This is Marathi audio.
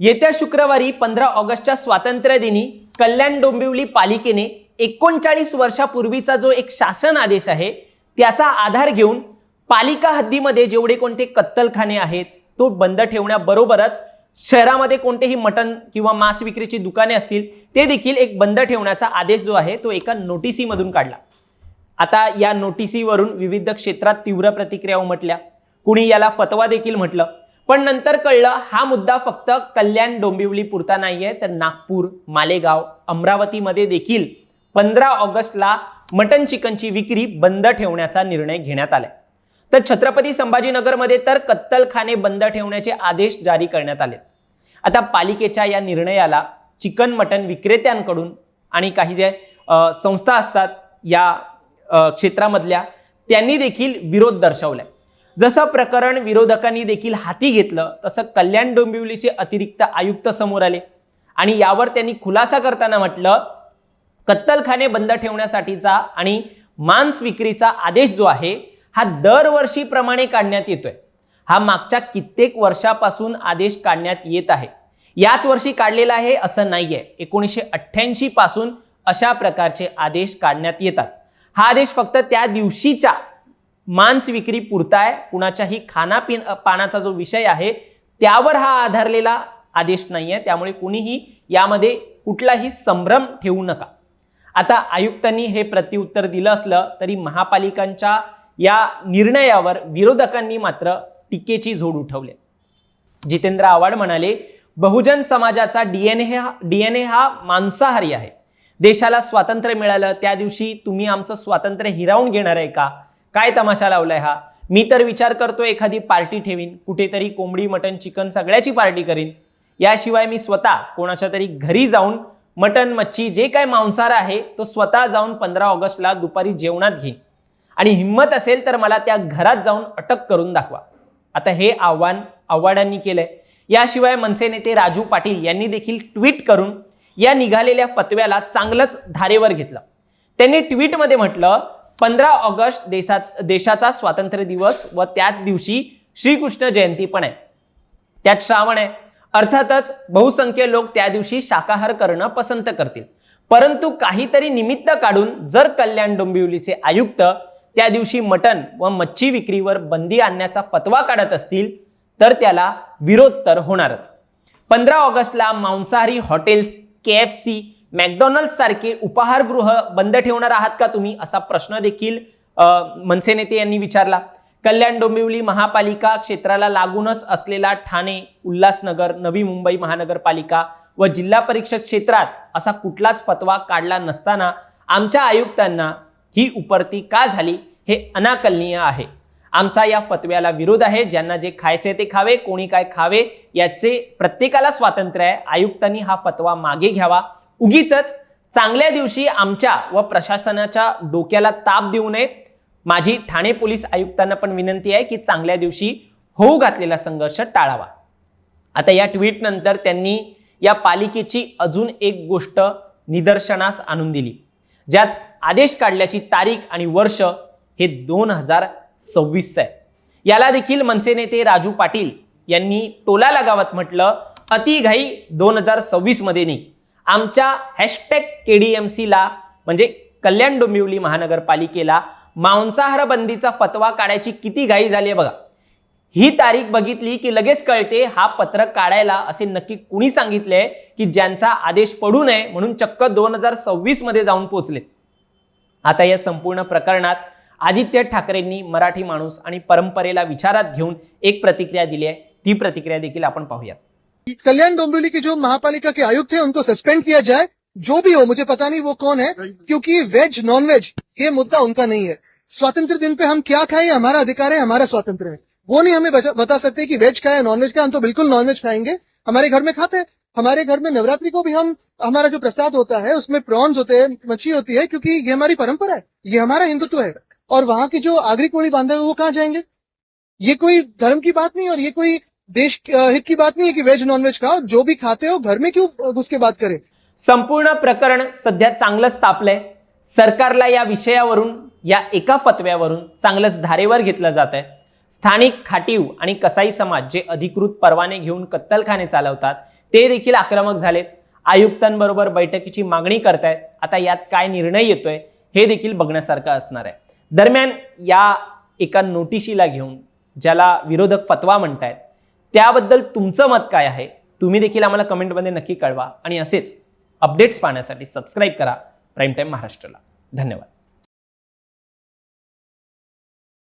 येत्या शुक्रवारी पंधरा ऑगस्टच्या स्वातंत्र्य दिनी कल्याण डोंबिवली पालिकेने एकोणचाळीस वर्षापूर्वीचा जो एक शासन आदेश आहे त्याचा आधार घेऊन पालिका हद्दीमध्ये जेवढे कोणते कत्तलखाने आहेत तो बंद ठेवण्याबरोबरच शहरामध्ये कोणतेही मटण किंवा मांस विक्रीची दुकाने असतील ते देखील एक बंद ठेवण्याचा आदेश जो आहे तो एका नोटिसीमधून काढला. आता या नोटिसीवरून विविध क्षेत्रात तीव्र प्रतिक्रिया उमटल्या. कुणी याला फतवा देखील म्हटलं. पण नंतर कळलं हा मुद्दा फक्त कल्याण डोंबिवली पुरता नाहीये तर नागपूर मालेगाव अमरावतीमध्ये देखील पंधरा ऑगस्टला मटन चिकनची विक्री बंद ठेवण्याचा निर्णय घेण्यात आलाय. तर छत्रपती संभाजीनगरमध्ये तर कत्तलखाने बंद ठेवण्याचे आदेश जारी करण्यात आले आता पालिकेच्या या निर्णयाला चिकन मटन विक्रेत्यांकडून आणि काही जे संस्था असतात या क्षेत्रामधल्या त्यांनी देखील विरोध दर्शवलाय. जसं प्रकरण विरोधकांनी देखील हाती घेतलं तसं कल्याण डोंबिवलीचे अतिरिक्त आयुक्त समोर आले. आणि यावर त्यांनी खुलासा करताना म्हटलं कत्तलखाने बंद ठेवण्यासाठीचा आणि मांस विक्रीचा आदेश जो आहे हा दरवर्षीप्रमाणे काढण्यात येतोय. हा मागच्या कित्येक वर्षापासून आदेश काढण्यात येत आहे. याच वर्षी काढलेला आहे असं नाहीये. एकोणीसशे अठ्ठ्याऐंशी पासून अशा प्रकारचे आदेश काढण्यात येतात. हा आदेश फक्त त्या दिवशीच्या मांस विक्री पुरता आहे कुणाच्याही खानापिन पानाचा जो विषय आहे त्यावर हा आधारलेला आदेश नाही आहे त्यामुळे कुणीही यामध्ये कुठलाही संभ्रम ठेवू नका. आता आयुक्तांनी हे प्रत्युत्तर दिलं असलं तरी महापालिकांच्या या निर्णयावर विरोधकांनी मात्र टीकेची झोड उठवली. जितेंद्र आव्हाड म्हणाले बहुजन समाजाचा डीएनए हा डीएनए हा मांसाहारी आहे. देशाला स्वातंत्र्य मिळालं त्या दिवशी तुम्ही आमचं स्वातंत्र्य हिरावून घेणार आहे का? काय तमाशा लावलाय हा? मी तर विचार करतो एखादी पार्टी ठेवीन कुठेतरी कोंबडी मटन चिकन सगळ्याची पार्टी करीन. याशिवाय मी स्वतः कोणाच्या तरी घरी जाऊन मटन मच्छी जे काय मांसाहार आहे तो स्वतः जाऊन पंधरा ऑगस्टला दुपारी जेवणात घेईन. आणि हिंमत असेल तर मला त्या घरात जाऊन अटक करून दाखवा. आता हे आव्हान आव्हाडांनी केलंय. याशिवाय मनसे नेते राजू पाटील यांनी देखील ट्विट करून या निघालेल्या फतव्याला चांगलंच धारेवर घेतलं. त्यांनी ट्विटमध्ये म्हटलं पंधरा ऑगस्ट देशा देशाचा स्वातंत्र्य दिवस व त्याच दिवशी श्रीकृष्ण जयंती पण आहे. त्यात श्रावण आहे. अर्थातच बहुसंख्य लोक त्या दिवशी शाकाहार करणं पसंत करतील. परंतु काहीतरी निमित्त काढून जर कल्याण डोंबिवलीचे आयुक्त त्या दिवशी मटण व मच्छी विक्रीवर बंदी आणण्याचा फतवा काढत असतील तर त्याला विरोध तर होणारच. पंधरा ऑगस्टला मांसाहारी hotels K F C McDonald सारखे उपाहारगृह बंद ठेवणार आहात का तुम्ही? असा प्रश्न देखील मनसे नेते यांनी विचारला. कल्याण डोंबिवली महापालिका क्षेत्राला लागूनच असलेला ठाणे उल्हासनगर नवी मुंबई महानगरपालिका व जिल्हा परिषद क्षेत्रात असा कुठलाच फतवा काढला नसताना आमच्या आयुक्तांना ही उपरती का झाली हे अनाकलनीय आहे. आमचा या फतव्याला विरोध आहे. ज्यांना जे खायचे ते खावे कोणी काय खावे याचे प्रत्येकाला स्वातंत्र्य आहे. आयुक्तांनी हा फतवा मागे घ्यावा. उगीच चांगल्या दिवशी आमच्या व प्रशासनाच्या डोक्याला ताप देऊ नये. माझी ठाणे पोलीस आयुक्तांना पण विनंती आहे की चांगल्या दिवशी होऊ घातलेला संघर्ष टाळावा. आता या ट्विट नंतर त्यांनी या पालिकेची अजून एक गोष्ट निदर्शनास आणून दिली. ज्यात आदेश काढल्याची तारीख आणि वर्ष हे दोन हजार सव्वीस आहे. याला देखील मनसे नेते राजू पाटील यांनी टोला लगावत म्हटलं अतिघाई दोन हजार सव्वीसमध्ये नाही. आमच्या हॅशटॅग केडीएमसीला म्हणजे कल्याण डोंबिवली महानगरपालिकेला मांसाहार बंदीचा फतवा काढायची किती घाई झाली आहे बघा. ही तारीख बघितली की लगेच कळते हा पत्रक काढायला असे नक्की कुणी सांगितले की ज्यांचा आदेश पडू नये म्हणून चक्क दोन हजार सव्वीसमध्ये जाऊन पोहोचले आता या संपूर्ण प्रकरणात आदित्य ठाकरेंनी मराठी माणूस आणि परंपरेला विचारात घेऊन एक प्रतिक्रिया दिली आहे. ती प्रतिक्रिया देखील आपण पाहूया कल्याण डोंबिवली के जो महापालिका के आयुक्त हैं उनको सस्पेंड किया जाए जो भी हो मुझे पता नहीं वो कौन है क्योंकि वेज नॉन वेज ये मुद्दा उनका नहीं है। स्वतंत्र दिन पे हम क्या खाएँ हमारा अधिकार है हमारा स्वतंत्र है। वो नहीं हमें बता सकते कि वेज खाए नॉन वेज खाए हम तो बिल्कुल नॉन वेज खाएँगे। हमारे घर में खाते हैं। हमारे घर में नवरात्रि को भी हम हमारा जो प्रसाद होता है उसमें प्रॉन्स होते हैं मच्छी होती है क्योंकि ये हमारी परंपरा है ये हमारा हिंदुत्व है। और वहाँ की जो आगरी कोड़ी बांधे हुए वो कहाँ जाएँगे? ये कोई धर्म की बात नहीं और ये कोई देश हित की बात नहीं है कि वेज नॉन वेज खाओ जो भी खाते हो घर में क्यों घुस के बात करें? संपूर्ण प्रकरण सध्या चांगलंच तापलंय. सरकारला या विषयावरून या एका फतव्यावरून चांगलंच धारेवर घेतलं जात आहे स्थानिक खाटीव आणि कसाई समाज जे अधिकृत परवाने घेऊन कत्तलखाने चालवतात ते देखील आक्रमक झालेत. आयुक्तांबरोबर बैठकीची मागणी करतायत. आता यात काय निर्णय येतोय हे देखील बघण्यासारखं असणार आहे. दरम्यान या एका नोटिशीला घेऊन ज्याला विरोधक फतवा म्हणतायत त्याबद्दल तुमचं मत काय आहे? तुम्ही देखील आम्हाला कमेंटमध्ये नक्की कळवा. आणि असेच अपडेट्स पाहण्यासाठी सबस्क्राईब करा. प्राईम टाईम महाराष्ट्राला. धन्यवाद.